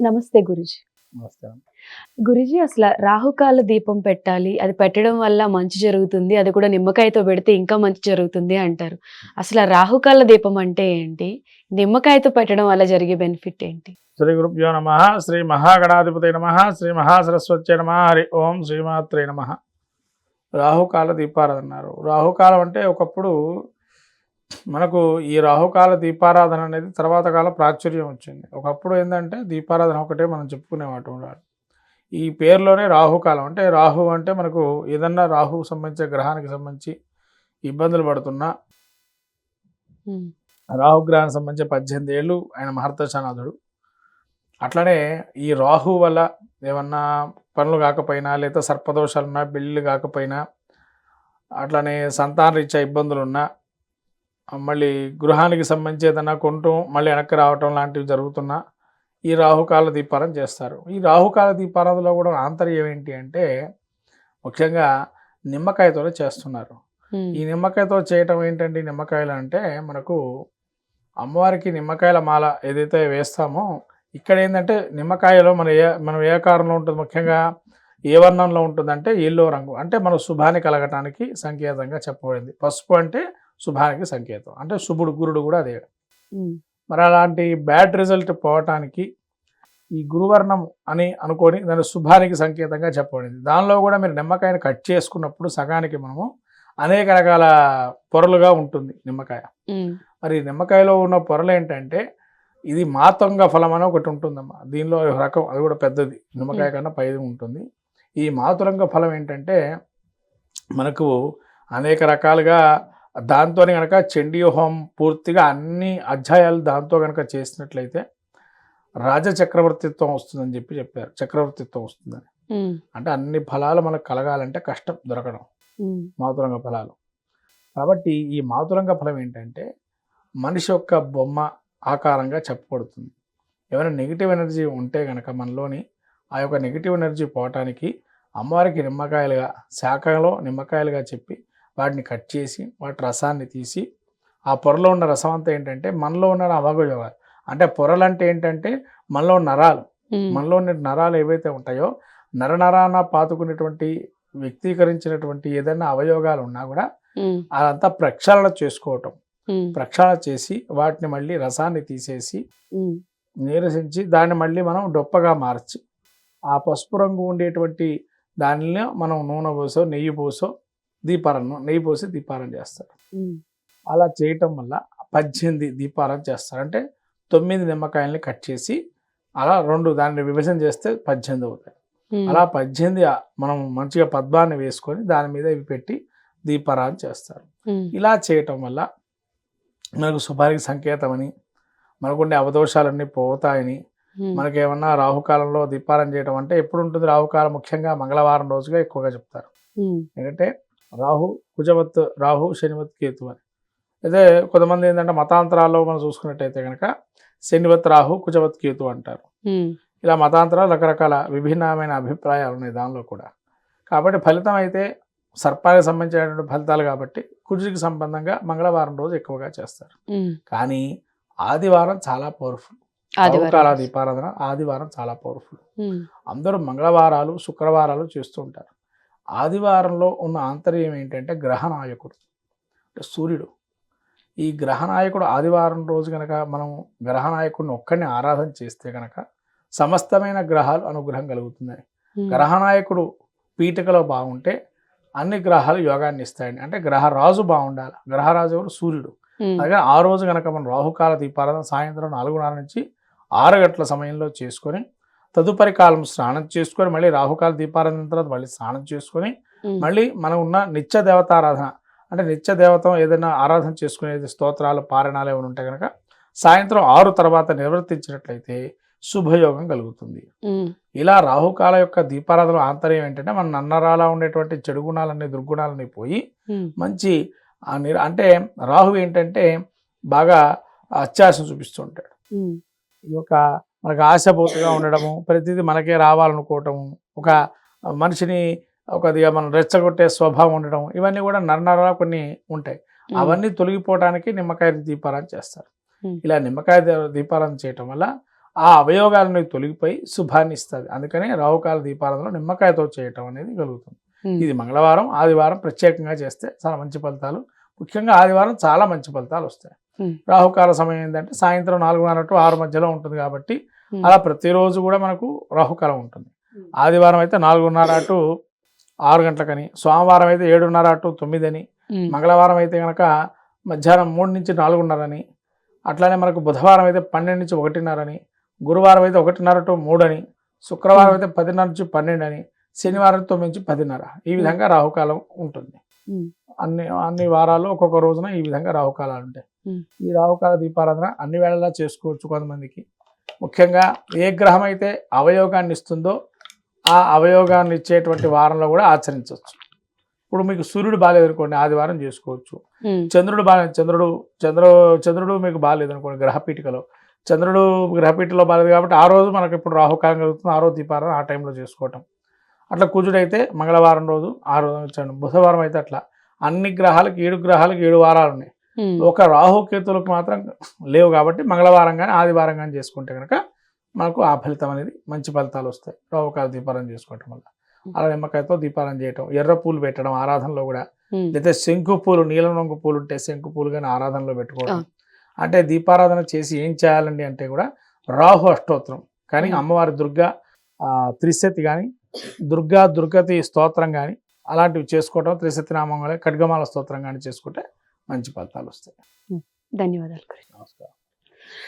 నమస్తే గురుజీ. నమస్కారం గురుజీ అసలు రాహుకాల దీపం పెట్టాలి అది పెట్టడం వల్ల మంచి జరుగుతుంది అది కూడా నిమ్మకాయతో పెడితే ఇంకా మంచి జరుగుతుంది అంటారు. అసలు రాహుకాల దీపం అంటే ఏంటి? నిమ్మకాయతో పెట్టడం వల్ల జరిగే బెనిఫిట్ ఏంటి? శ్రీ గురుభ్యో నమ శ్రీ మహాగణాధిపతి నమ శ్రీ మహాసరస్వతి నమ హరి ఓం శ్రీమాత్రే నమ. రాహుకాల దీపారాధన అన్నారు. రాహుకాలం అంటే ఒకప్పుడు మనకు ఈ రాహుకాల దీపారాధన అనేది తర్వాత కాల ప్రాచుర్యం వచ్చింది. ఒకప్పుడు ఏంటంటే దీపారాధన ఒకటే మనం చెప్పుకునేవాటం ఉండాలి. ఈ పేరులోనే రాహుకాలం అంటే రాహు అంటే మనకు ఏదన్నా రాహు సంబంధించిన గ్రహానికి సంబంధించి ఇబ్బందులు పడుతున్నా రాహుగ్రహానికి సంబంధించి పద్దెనిమిది ఏళ్ళు ఆయన మహర్దశానాథుడు అట్లనే ఈ రాహు వల్ల ఏమన్నా పనులు కాకపోయినా లేదా సర్పదోషాలు ఉన్నా పెళ్ళిళ్ళు కాకపోయినా అట్లనే సంతాన రీత్యా ఇబ్బందులు ఉన్నా ఆ మళ్ళీ గృహానికి సంబంధించి ఏదైనా కొంటూ మళ్ళీ వెనక్కి రావటం లాంటివి జరుగుతున్నా ఈ రాహుకాల దీపారం చేస్తారు. ఈ రాహుకాల దీపారాధనలో కూడా ఆంతర్యం ఏంటి అంటే ముఖ్యంగా నిమ్మకాయతో చేస్తున్నారు. ఈ నిమ్మకాయతో చేయటం ఏంటంటే నిమ్మకాయలు అంటే మనకు అమ్మవారికి నిమ్మకాయల మాల ఏదైతే వేస్తామో ఇక్కడ ఏంటంటే నిమ్మకాయలో మన ఏ మనం ఏ ఆకారంలో ఉంటుంది ముఖ్యంగా ఏ వర్ణంలో ఉంటుందంటే ఎల్లో రంగు. అంటే మన శుభాన్ని కలగటానికి సంకేతంగా చెప్పబడింది. పసుపు అంటే శుభానికి సంకేతం. అంటే శుభుడు గురుడు కూడా అదే. మరి అలాంటి బ్యాడ్ రిజల్ట్ పోవటానికి ఈ గురువర్ణం అని అనుకొని దాని శుభానికి సంకేతంగా చెప్పబడింది. దానిలో కూడా మీరు నిమ్మకాయని కట్ చేసుకున్నప్పుడు సగానికి మనము అనేక రకాల పొరలుగా ఉంటుంది నిమ్మకాయ. మరి నిమ్మకాయలో ఉన్న పొరలు ఏంటంటే ఇది మాతంగ ఫలం అని ఒకటి ఉంటుందమ్మా. దీనిలో రకం అది కూడా పెద్దది. నిమ్మకాయ కన్నా పైది ఉంటుంది. ఈ మాతురంగ ఫలం ఏంటంటే మనకు అనేక రకాలుగా దాంతోనే కనుక చండీ హోమం పూర్తిగా అన్ని అధ్యాయాలు దాంతో కనుక చేసినట్లయితే రాజ చక్రవర్తిత్వం వస్తుందని చెప్పి చెప్పారు. చక్రవర్తిత్వం వస్తుందని. అంటే అన్ని ఫలాలు మనకు కలగాలంటే కష్టం దొరకడం. మాతురంగ ఫలాలు. కాబట్టి ఈ మాతురంగ ఫలం ఏంటంటే మనిషి యొక్క బొమ్మ ఆకారంగా చెప్పబడుతుంది. ఏమైనా నెగిటివ్ ఎనర్జీ ఉంటే కనుక మనలోని ఆ యొక్క నెగిటివ్ ఎనర్జీ పోవటానికి అమ్మవారికి నిమ్మకాయలుగా శాఖలో నిమ్మకాయలుగా చెప్పి వాటిని కట్ చేసి వాటి రసాన్ని తీసి ఆ పొరలో ఉన్న రసం అంతా ఏంటంటే మనలో ఉన్న అవగయోగాలు అంటే పొరలు అంటే ఏంటంటే మనలో నరాలు. మనలో ఉన్న నరాలు ఏవైతే ఉంటాయో నరనరాన పాతుకునేటువంటి వ్యక్తీకరించినటువంటి ఏదైనా అవయోగాలు ఉన్నా కూడా అదంతా ప్రక్షాళన చేసుకోవటం. ప్రక్షాళన చేసి వాటిని మళ్ళీ రసాన్ని తీసేసి నీరసించి దాన్ని మళ్ళీ మనం డొప్పగా మార్చి ఆ పసుపు రంగు ఉండేటువంటి దానిలో మనం నూనె పోసో నెయ్యి పోసో దీపారాధన నెయ్యి పోసి దీపారాధన చేస్తారు. అలా చేయటం వల్ల పద్దెనిమిది దీపారాధన చేస్తారు. అంటే తొమ్మిది నిమ్మకాయల్ని కట్ చేసి అలా రెండు దాన్ని విభజన చేస్తే పద్దెనిమిది అవుతాయి. అలా పద్దెనిమిది మనం మంచిగా పద్మాన్ని వేసుకొని దాని మీద ఇవి పెట్టి దీపారాధన చేస్తారు. ఇలా చేయటం వల్ల మనకు శుభానికి సంకేతమని మనకుండే అవదోషాలన్నీ పోతాయని ఉమ్, మనకేమన్నా రాహుకాలంలో దీపారాధన చేయటం అంటే ఎప్పుడు ఉంటుంది రాహుకాలం? ముఖ్యంగా మంగళవారం రోజుగా ఎక్కువగా చెప్తారు. ఎందుకంటే రాహు కుజవత్ రాహు శనివత్ కేతు అని. అయితే కొంతమంది ఏంటంటే మతాంతరాల్లో మనం చూసుకున్నట్టయితే కనుక శనివత్ రాహు కుజవత్ కేతు అంటారు. ఇలా మతాంతరాలు రకరకాల విభిన్నమైన అభిప్రాయాలు ఉన్నాయి దానిలో కూడా. కాబట్టి ఫలితం అయితే సర్పానికి సంబంధించినటువంటి ఫలితాలు కాబట్టి కుజుడికి సంబంధంగా మంగళవారం రోజు ఎక్కువగా చేస్తారు. కానీ ఆదివారం చాలా పవర్ఫుల్. కాల దీపారాధన ఆదివారం చాలా పవర్ఫుల్ అందరూ మంగళవారాలు శుక్రవారాలు చేస్తూ ఉంటారు. ఆదివారంలో ఉన్న ఆంతర్యం ఏంటంటే గ్రహనాయకుడు అంటే సూర్యుడు. ఈ గ్రహనాయకుడు ఆదివారం రోజు కనుక మనం గ్రహనాయకుడిని ఒక్కడిని ఆరాధన చేస్తే కనుక సమస్తమైన గ్రహాలు అనుగ్రహం కలుగుతున్నాయి ఉమ్, గ్రహనాయకుడు పీఠికలో బాగుంటే అన్ని గ్రహాలు యోగాన్ని ఇస్తాయండి. అంటే గ్రహరాజు బాగుండాలి. గ్రహరాజు ఎవరు? సూర్యుడు. అలాగే ఆ రోజు కనుక మనం రాహుకాల దీపారాధన సాయంత్రం నాలుగున్నర నుంచి ఆరు గంటల సమయంలో చేసుకొని తదుపరి కాలం స్నానం చేసుకొని మళ్ళీ రాహుకాల దీపారాధన తర్వాత మళ్ళీ స్నానం చేసుకొని మళ్ళీ మనం ఉన్న నిత్య దేవతారాధన అంటే నిత్య దేవతం ఏదైనా ఆరాధన చేసుకునేది స్తోత్రాలు పారాయణాలు ఏమైనా ఉంటే కనుక సాయంత్రం ఆరు తర్వాత నిర్వర్తించినట్లయితే శుభయోగం కలుగుతుంది. ఇలా రాహుకాల యొక్క దీపారాధన ఆంతర్యం ఏంటంటే మన నన్నరాలా ఉండేటువంటి చెడు గుణాలన్నీ దుర్గుణాలన్నీ పోయి మంచి అంటే రాహు ఏంటంటే బాగా అత్యాశం చూపిస్తూ ఉంటాడు. ఈ యొక్క మనకు ఆశపోతుగా ఉండడము ప్రతిదీ మనకే రావాలనుకోవటము ఒక మనిషిని ఒకదిగా మనం రెచ్చగొట్టే స్వభావం ఉండడం ఇవన్నీ కూడా నరనరా కొన్ని ఉంటాయి. అవన్నీ తొలగిపోవడానికి నిమ్మకాయ దీపారాధన చేస్తారు. ఇలా నిమ్మకాయ దీపారాధన చేయటం వల్ల ఆ అవయోగాలను తొలగిపోయి శుభాన్ని ఇస్తుంది. అందుకనే రాహుకాల దీపారాధనలో నిమ్మకాయతో చేయటం అనేది కలుగుతుంది. ఇది మంగళవారం ఆదివారం ప్రత్యేకంగా చేస్తే చాలా మంచి ఫలితాలు. ముఖ్యంగా ఆదివారం చాలా మంచి ఫలితాలు వస్తాయి. రాహుకాల సమయం ఏంటంటే సాయంత్రం నాలుగున్నర టు ఆరు మధ్యలో ఉంటుంది కాబట్టి అలా ప్రతిరోజు కూడా మనకు రాహుకాలం ఉంటుంది. ఆదివారం అయితే నాలుగున్నర టు ఆరు గంటలకని సోమవారం అయితే ఏడున్నర టు తొమ్మిది అని ఉమ్, మంగళవారం అయితే కనుక మధ్యాహ్నం మూడు నుంచి నాలుగున్నరని అట్లానే మనకు బుధవారం అయితే పన్నెండు నుంచి ఒకటిన్నరని గురువారం అయితే ఒకటిన్నర టు మూడు అని శుక్రవారం అయితే పదిన్నర నుంచి పన్నెండు అని శనివారం తొమ్మిది నుంచి పదిన్నర ఈ విధంగా రాహుకాలం ఉంటుంది. అన్ని అన్ని వారాల్లో ఒక్కొక్క రోజున ఈ విధంగా రాహుకాలాలు ఉంటాయి. ఈ రాహుకాల దీపారాధన అన్ని వేళలా చేసుకోవచ్చు కొంతమందికి. ముఖ్యంగా ఏ గ్రహం అయితే అవయోగాన్ని ఇస్తుందో ఆ అవయోగాన్ని ఇచ్చేటువంటి వారంలో కూడా ఆచరించవచ్చు. ఇప్పుడు మీకు సూర్యుడు బాగాలేదు అనుకోండి ఆదివారం చేసుకోవచ్చు. చంద్రుడు బాగా చంద్రుడు చంద్రు చంద్రుడు మీకు బాగాలేదు అనుకోండి గ్రహపీఠికలో. చంద్రుడు గ్రహపీఠలో బాగాలేదు కాబట్టి ఆ రోజు మనకి ఇప్పుడు రాహుకాలం కలుగుతుంది ఆ రోజు దీపారాధన ఆ టైంలో చేసుకోవటం. అట్లా కుజుడైతే మంగళవారం రోజు ఆ రోజు. బుధవారం అయితే అట్లా. అన్ని గ్రహాలకు ఏడు గ్రహాలకు ఏడు వారాలు ఉన్నాయి. ఒక రాహుకేతులకు మాత్రం లేవు కాబట్టి మంగళవారం కానీ ఆదివారం కానీ చేసుకుంటే కనుక మనకు ఆ ఫలితం అనేది మంచి ఫలితాలు వస్తాయి. రాహుకాల దీపారాధన చేసుకోవటం వల్ల. అలా నిమ్మకాయతో దీపారాధన చేయటం ఎర్ర పూలు పెట్టడం ఆరాధనలో కూడా లేదా శంకు పూలు నీలం రంగు పూలు ఉంటే శంకు పూలు కానీ ఆరాధనలో పెట్టుకోవడం. అంటే దీపారాధన చేసి ఏం చేయాలండి అంటే కూడా రాహు అష్టోత్తరం. కానీ. అమ్మవారి దుర్గా ఆ, త్రిశతి కానీ దుర్గా దుర్గతి స్తోత్రం కానీ అలాంటివి చేసుకోవటం త్రిశతి నామం కానీ ఖడ్గమాల స్తోత్రం కానీ చేసుకుంటే మంచి ఫలితాలు వస్తాయి ధన్యవాదాలు. నమస్కారం